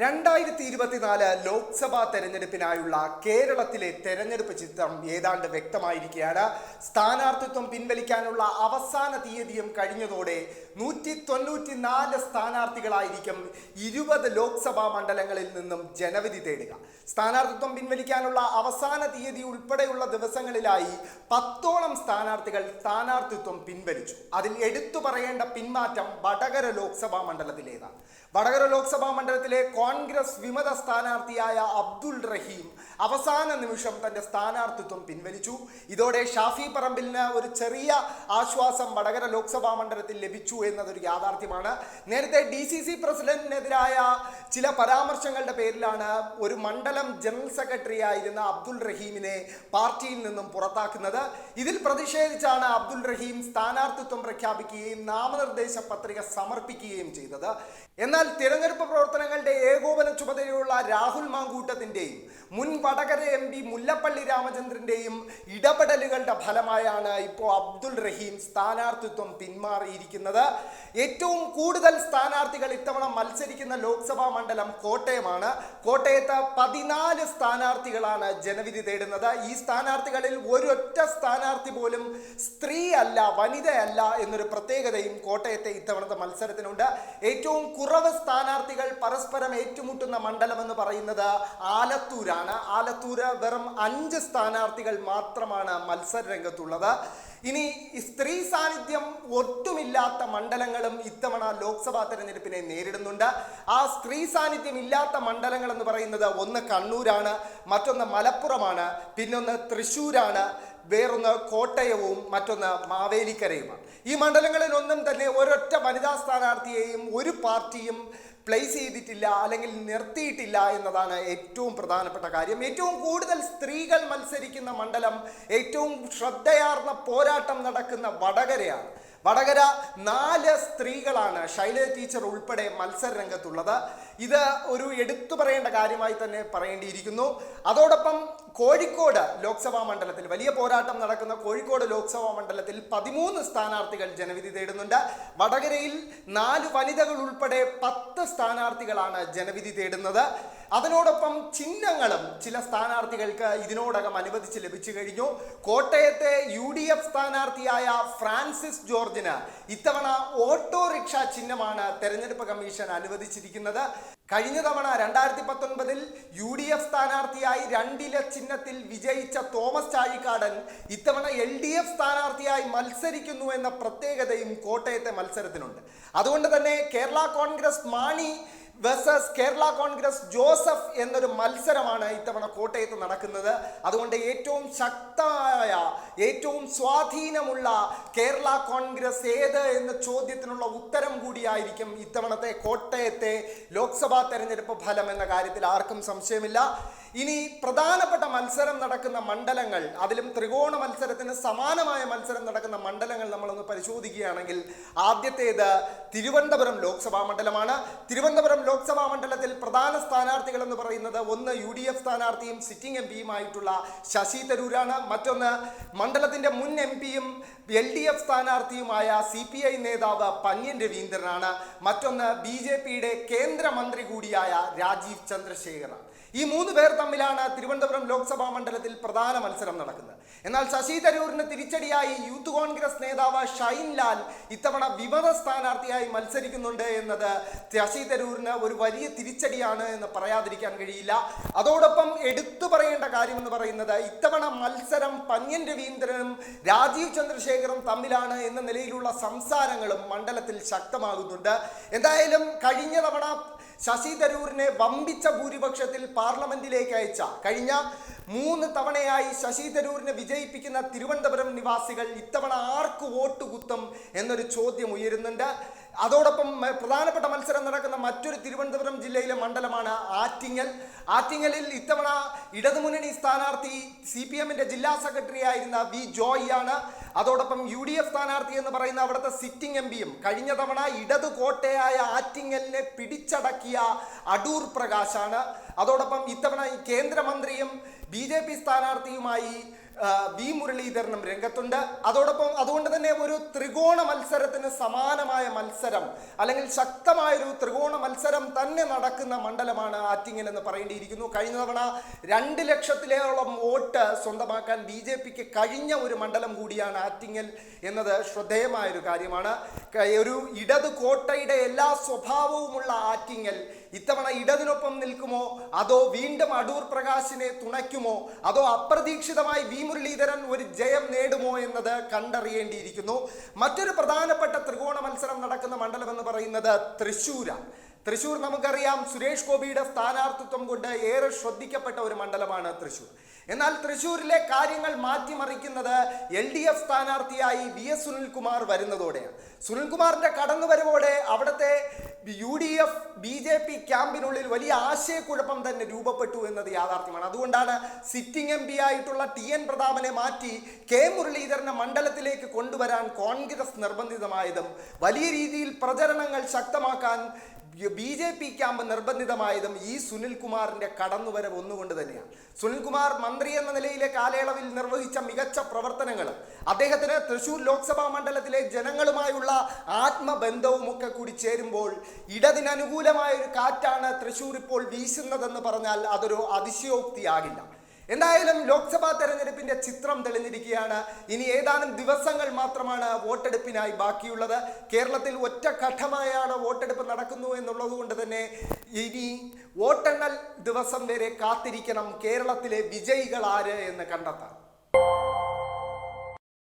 രണ്ടായിരത്തി ഇരുപത്തിനാല് ലോക്സഭാ തെരഞ്ഞെടുപ്പിനായുള്ള കേരളത്തിലെ തെരഞ്ഞെടുപ്പ് ചിത്രം ഏതാണ്ട് വ്യക്തമായിരിക്കുകയാണ്. സ്ഥാനാർത്ഥിത്വം പിൻവലിക്കാനുള്ള അവസാന തീയതിയും കഴിഞ്ഞതോടെ നൂറ്റി തൊണ്ണൂറ്റി നാല് സ്ഥാനാർത്ഥികളായിരിക്കും ഇരുപത് ലോക്സഭാ മണ്ഡലങ്ങളിൽ നിന്നും ജനവിധി തേടുക. സ്ഥാനാർത്ഥിത്വം പിൻവലിക്കാനുള്ള അവസാന തീയതി ഉൾപ്പെടെയുള്ള ദിവസങ്ങളിലായി പത്തോളം സ്ഥാനാർത്ഥികൾ സ്ഥാനാർത്ഥിത്വം പിൻവലിച്ചു. അതിൽ എടുത്തു പറയേണ്ട പിന്മാറ്റം വടകര ലോക്സഭാ മണ്ഡലത്തിലേതാണ്. വടകര ലോക്സഭാ മണ്ഡലത്തിലെ കോൺഗ്രസ് വിമത സ്ഥാനാർത്ഥിയായ അബ്ദുൾ റഹീം അവസാന നിമിഷം തന്റെ സ്ഥാനാർത്ഥിത്വം പിൻവലിച്ചു. ഇതോടെ ഷാഫി പറമ്പിലിന് ഒരു ചെറിയ ആശ്വാസം വടകര ലോക്സഭാ മണ്ഡലത്തിൽ ലഭിച്ചു എന്നതൊരു യാഥാർത്ഥ്യമാണ്. നേരത്തെ ഡി സി സി പ്രസിഡന്റിനെതിരായ ചില പരാമർശങ്ങളുടെ പേരിലാണ് ഒരു മണ്ഡലം ജനറൽ സെക്രട്ടറി ആയിരുന്ന അബ്ദുൾ റഹീമിനെ പാർട്ടിയിൽ നിന്നും പുറത്താക്കുന്നത്. ഇതിൽ പ്രതിഷേധിച്ചാണ് അബ്ദുൾ റഹീം സ്ഥാനാർത്ഥിത്വം പ്രഖ്യാപിക്കുകയും നാമനിർദ്ദേശ പത്രിക സമർപ്പിക്കുകയും ചെയ്തത്. എന്നാൽ തിരഞ്ഞെടുപ്പ് പ്രവർത്തനങ്ങളുടെ ഏകോപന ചുമതലയുള്ള രാഹുൽ മാങ്കൂട്ടത്തിന്റെയും മുൻ വടകര എം പി മുല്ലപ്പള്ളി രാമചന്ദ്രന്റെയും ഇടപെടലുകളുടെ ഫലമായാണ് ഇപ്പോൾ അബ്ദുൾ റഹീം സ്ഥാനാർത്ഥിത്വം പിന്മാറിയിരിക്കുന്നത്. ഏറ്റവും കൂടുതൽ സ്ഥാനാർത്ഥികൾ ഇത്തവണ മത്സരിക്കുന്ന ലോക്സഭാ മണ്ഡലം കോട്ടയമാണ്. കോട്ടയത്ത് പതിനാല് സ്ഥാനാർത്ഥികളാണ് ജനവിധി തേടുന്നത്. ഈ സ്ഥാനാർത്ഥികളിൽ ഒരൊറ്റ സ്ഥാനാർത്ഥി പോലും സ്ത്രീ അല്ല വനിതയല്ല എന്നൊരു പ്രത്യേകതയും കോട്ടയത്തെ ഇത്തവണത്തെ മത്സരത്തിനുണ്ട്. ഏറ്റവും കുറവ് സ്ഥാനാർത്ഥികൾ പരസ്പരം ഏറ്റുമുട്ടുന്ന മണ്ഡലം എന്ന് പറയുന്നത് ആലത്തൂരാണ്. ആലത്തൂര് വെറും അഞ്ച് സ്ഥാനാർത്ഥികൾ മാത്രമാണ് മത്സര രംഗത്തുള്ളത് ഇനി സ്ത്രീ സാന്നിധ്യം ഒട്ടുമില്ലാത്ത മണ്ഡലങ്ങളും ഇത്തവണ ലോക്സഭാ തെരഞ്ഞെടുപ്പിനെ നേരിടുന്നുണ്ട്. ആ സ്ത്രീ സാന്നിധ്യം ഇല്ലാത്ത മണ്ഡലങ്ങൾ എന്ന് പറയുന്നത് ഒന്ന് കണ്ണൂരാണ് മറ്റൊന്ന് മലപ്പുറമാണ് പിന്നൊന്ന് തൃശ്ശൂരാണ്. വേറൊന്ന് കോട്ടയവും മറ്റൊന്ന് മാവേലിക്കരയുമാണ്. ഈ മണ്ഡലങ്ങളിൽ ഒന്നും തന്നെ ഒരൊറ്റ വനിതാ സ്ഥാനാർത്ഥിയെയും ഒരു പാർട്ടിയും പ്ലേസ് ചെയ്തിട്ടില്ല അല്ലെങ്കിൽ നിർത്തിയിട്ടില്ല എന്നതാണ് ഏറ്റവും പ്രധാനപ്പെട്ട കാര്യം. ഏറ്റവും കൂടുതൽ സ്ത്രീകൾ മത്സരിക്കുന്ന മണ്ഡലം ഏറ്റവും ശ്രദ്ധയാർന്ന പോരാട്ടം നടക്കുന്ന വടകരയാണ്. വടകര നാല് സ്ത്രീകളാണ് ശൈലജ ടീച്ചർ ഉൾപ്പെടെ മത്സര രംഗത്തുള്ളത് ഇത് ഒരു എടുത്തു പറയേണ്ട കാര്യമായി തന്നെ പറയേണ്ടിയിരിക്കുന്നു. അതോടൊപ്പം കോഴിക്കോട് ലോക്സഭാ മണ്ഡലത്തിൽ വലിയ പോരാട്ടം നടക്കുന്ന കോഴിക്കോട് ലോക്സഭാ മണ്ഡലത്തിൽ പതിമൂന്ന് സ്ഥാനാർത്ഥികൾ ജനവിധി തേടുന്നുണ്ട്. വടകരയിൽ നാല് വനിതകൾ ഉൾപ്പെടെ പത്ത് സ്ഥാനാർത്ഥികളാണ് ജനവിധി തേടുന്നത്. അതിനോടൊപ്പം ചിഹ്നങ്ങളും ചില സ്ഥാനാർത്ഥികൾക്ക് ഇതിനോടകം അനുവദിച്ച് ലഭിച്ചു കഴിഞ്ഞു. കോട്ടയത്തെ യു ഡി എഫ് സ്ഥാനാർത്ഥിയായ ഫ്രാൻസിസ് ജോർജിന് ഇത്തവണ ഓട്ടോറിക്ഷ ചിഹ്നമാണ് തെരഞ്ഞെടുപ്പ് കമ്മീഷൻ അനുവദിച്ചിരിക്കുന്നത്. കഴിഞ്ഞ തവണ രണ്ടായിരത്തി പത്തൊൻപതിൽ യു ഡി എഫ് സ്ഥാനാർത്ഥിയായി രണ്ടില ചിഹ്നത്തിൽ വിജയിച്ച തോമസ് ചാഴിക്കാടൻ ഇത്തവണ എൽ ഡി എഫ് സ്ഥാനാർത്ഥിയായി മത്സരിക്കുന്നു എന്ന പ്രത്യേകതയും കോട്ടയത്തെ മത്സരത്തിനുണ്ട്. അതുകൊണ്ട് തന്നെ കേരള കോൺഗ്രസ് മാണി വേഴ്സസ് കേരള കോൺഗ്രസ് ജോസഫ് എന്നൊരു മത്സരമാണ് ഇത്തവണ കോട്ടയത്ത് നടക്കുന്നത്. അതുകൊണ്ട് ഏറ്റവും ശക്തമായ ഏറ്റവും സ്വാധീനമുള്ള കേരള കോൺഗ്രസ് ഏത് എന്ന ചോദ്യത്തിനുള്ള ഉത്തരം കൂടിയായിരിക്കും ഇത്തവണത്തെ കോട്ടയത്തെ ലോക്സഭാ തെരഞ്ഞെടുപ്പ് ഫലം എന്ന കാര്യത്തിൽ ആർക്കും സംശയമില്ല. ഇനി പ്രധാനപ്പെട്ട മത്സരം നടക്കുന്ന മണ്ഡലങ്ങൾ അതിലും ത്രികോണ മത്സരത്തിന് സമാനമായ മത്സരം നടക്കുന്ന മണ്ഡലങ്ങൾ നമ്മളൊന്ന് പരിശോധിക്കുകയാണെങ്കിൽ ആദ്യത്തേത് തിരുവനന്തപുരം ലോക്സഭാ മണ്ഡലമാണ്. തിരുവനന്തപുരം ലോക്സഭാ മണ്ഡലത്തിൽ പ്രധാന സ്ഥാനാർത്ഥികൾ എന്ന് പറയുന്നത് ഒന്ന് യു ഡി എഫ് സ്ഥാനാർത്ഥിയും സിറ്റിംഗ് എം പിയുമായിട്ടുള്ള ശശി തരൂരാണ്. മറ്റൊന്ന് മണ്ഡലത്തിന്റെ മുൻ എം പിയും എൽ ഡി എഫ് സ്ഥാനാർത്ഥിയുമായ സി പി ഐ നേതാവ് പന്യൻ രവീന്ദ്രനാണ്. മറ്റൊന്ന് ബി ജെ പിയുടെ കേന്ദ്രമന്ത്രി കൂടിയായ രാജീവ് ചന്ദ്രശേഖറാണ്. ഈ മൂന്ന് പേർ തമ്മിലാണ് തിരുവനന്തപുരം ലോക്സഭാ മണ്ഡലത്തിൽ പ്രധാന മത്സരം നടക്കുന്നത്. എന്നാൽ ശശി തരൂരിന് തിരിച്ചടിയായി യൂത്ത് കോൺഗ്രസ് നേതാവ് ഷൈൻ ലാൽ ഇത്തവണ വിമത സ്ഥാനാർത്ഥിയായി മത്സരിക്കുന്നുണ്ട് എന്നത് ശശി തരൂരിന് ഒരു വലിയ തിരിച്ചടിയാണ് എന്ന് പറയാതിരിക്കാൻ കഴിയില്ല. അതോടൊപ്പം എടുത്തു പറയേണ്ട കാര്യം എന്ന് പറയുന്നത് ഇത്തവണ മത്സരം പന്യൻ രവീന്ദ്രനും രാജീവ് ചന്ദ്രശേഖറും തമ്മിലാണ് എന്ന നിലയിലുള്ള സംസാരങ്ങളും മണ്ഡലത്തിൽ ശക്തമാകുന്നുണ്ട്. എന്തായാലും കഴിഞ്ഞ തവണ ശശി തരൂരിനെ വമ്പിച്ച ഭൂരിപക്ഷത്തിൽ പാർലമെന്റിലേക്ക് അയച്ച കഴിഞ്ഞ മൂന്ന് തവണയായി ശശി തരൂരിനെ വിജയിപ്പിക്കുന്ന തിരുവനന്തപുരം നിവാസികൾ ഇത്തവണ ആർക്ക് വോട്ട് കുത്തും എന്നൊരു ചോദ്യം ഉയരുന്നുണ്ട്. അതോടൊപ്പം പ്രധാനപ്പെട്ട മത്സരം നടക്കുന്ന മറ്റൊരു തിരുവനന്തപുരം ജില്ലയിലെ മണ്ഡലമാണ് ആറ്റിങ്ങൽ. ആറ്റിങ്ങലിൽ ഇത്തവണ ഇടതുമുന്നണി സ്ഥാനാർത്ഥി സി പി എമ്മിന്റെ ജില്ലാ സെക്രട്ടറി ആയിരുന്ന വി ജോയ് ആണ് അതോടൊപ്പം യു ഡി എഫ് സ്ഥാനാർത്ഥി എന്ന് പറയുന്ന അവിടുത്തെ സിറ്റിംഗ് എം പിയും കഴിഞ്ഞ തവണ ഇടതു കോട്ടയായ ആറ്റിങ്ങലിനെ പിടിച്ചടക്കിയ അടൂർ പ്രകാശാണ്. അതോടൊപ്പം ഇത്തവണ ഈ കേന്ദ്രമന്ത്രിയും ബി സ്ഥാനാർത്ഥിയുമായി വി മുരളീധരനും രംഗത്തുണ്ട്. അതോടൊപ്പം അതുകൊണ്ട് തന്നെ ഒരു ത്രികോണ മത്സരത്തിന് സമാനമായ മത്സരം അല്ലെങ്കിൽ ശക്തമായൊരു ത്രികോണ മത്സരം തന്നെ നടക്കുന്ന മണ്ഡലമാണ് ആറ്റിങ്ങൽ എന്ന് പറയേണ്ടിയിരിക്കുന്നു. കഴിഞ്ഞ തവണ രണ്ട് ലക്ഷത്തിലേറോളം വോട്ട് സ്വന്തമാക്കാൻ ബി ജെ പിക്ക് കഴിഞ്ഞ ഒരു മണ്ഡലം കൂടിയാണ് ആറ്റിങ്ങൽ എന്നത് ശ്രദ്ധേയമായൊരു കാര്യമാണ്. ഒരു ഇടത് കോട്ടയുടെ എല്ലാ സ്വഭാവവുമുള്ള ആറ്റിങ്ങൽ ഇത്തവണ ഇടതിനൊപ്പം നിൽക്കുമോ? അതോ വീണ്ടും അടൂർ പ്രകാശിനെ തുണയ്ക്കുമോ? അതോ അപ്രതീക്ഷിതമായി വി മുരളീധരൻ ഒരു ജയം നേടുമോ എന്നത് കണ്ടറിയേണ്ടിയിരിക്കുന്നു. മറ്റൊരു പ്രധാനപ്പെട്ട ത്രികോണ മത്സരം നടക്കുന്ന മണ്ഡലം എന്ന് പറയുന്നത് തൃശ്ശൂരാണ്. തൃശ്ശൂർ നമുക്കറിയാം സുരേഷ് ഗോപിയുടെ സ്ഥാനാർത്ഥിത്വം കൊണ്ട് ഏറെ ശ്രദ്ധിക്കപ്പെട്ട ഒരു മണ്ഡലമാണ് തൃശ്ശൂർ എന്നാൽ തൃശ്ശൂരിലെ കാര്യങ്ങൾ മാറ്റിമറിക്കുന്നത് എൽ ഡി എഫ് സ്ഥാനാർത്ഥിയായി വി എസ് സുനിൽകുമാർ വരുന്നതോടെയാണ്. സുനിൽകുമാറിന്റെ കടന്നുവരവോടെ അവിടുത്തെ U D F B J P ക്യാമ്പിനുള്ളിൽ വലിയ ആശയക്കുഴപ്പം തന്നെ രൂപപ്പെട്ടു എന്നത് യാഥാർത്ഥ്യമാണ്. അതുകൊണ്ടാണ് സിറ്റിംഗ് എം പി ആയിട്ടുള്ള ടി എൻ പ്രതാപനെ മാറ്റി കെ മുരളീധരനെ മണ്ഡലത്തിലേക്ക് കൊണ്ടുവരാൻ കോൺഗ്രസ് നിർബന്ധിതമായതും വലിയ രീതിയിൽ പ്രചരണങ്ങൾ ശക്തമാക്കാൻ ബി ജെ പി ക്യാമ്പ് നിർബന്ധിതമായതും ഈ സുനിൽകുമാറിന്റെ കടന്നുവരവ് ഒന്നുകൊണ്ട് തന്നെയാണ്. സുനിൽകുമാർ മന്ത്രി എന്ന നിലയിലെ കാലയളവിൽ നിർവഹിച്ച മികച്ച പ്രവർത്തനങ്ങൾ അദ്ദേഹത്തിന് തൃശൂർ ലോക്സഭാ മണ്ഡലത്തിലെ ജനങ്ങളുമായുള്ള ആത്മബന്ധവും ഒക്കെ കൂടി ചേരുമ്പോൾ ഇടതിനനുകൂലമായ ഒരു കാറ്റാണ് തൃശൂർ ഇപ്പോൾ വീശുന്നതെന്ന് പറഞ്ഞാൽ അതൊരു അതിശയോക്തിയാകില്ല. എന്തായാലും ലോക്സഭാ തെരഞ്ഞെടുപ്പിന്റെ ചിത്രം തെളിഞ്ഞിരിക്കുകയാണ്. ഇനി ഏതാനും ദിവസങ്ങൾ മാത്രമാണ് വോട്ടെടുപ്പിനായി ബാക്കിയുള്ളത്. കേരളത്തിൽ ഒറ്റഘട്ടമായാണ് വോട്ടെടുപ്പ് നടക്കുന്നു എന്നുള്ളത് കൊണ്ട് തന്നെ ഇനി വോട്ടെണ്ണൽ ദിവസം വരെ കാത്തിരിക്കണം കേരളത്തിലെ വിജയികൾ ആര് എന്ന് കണ്ടെത്താൻ.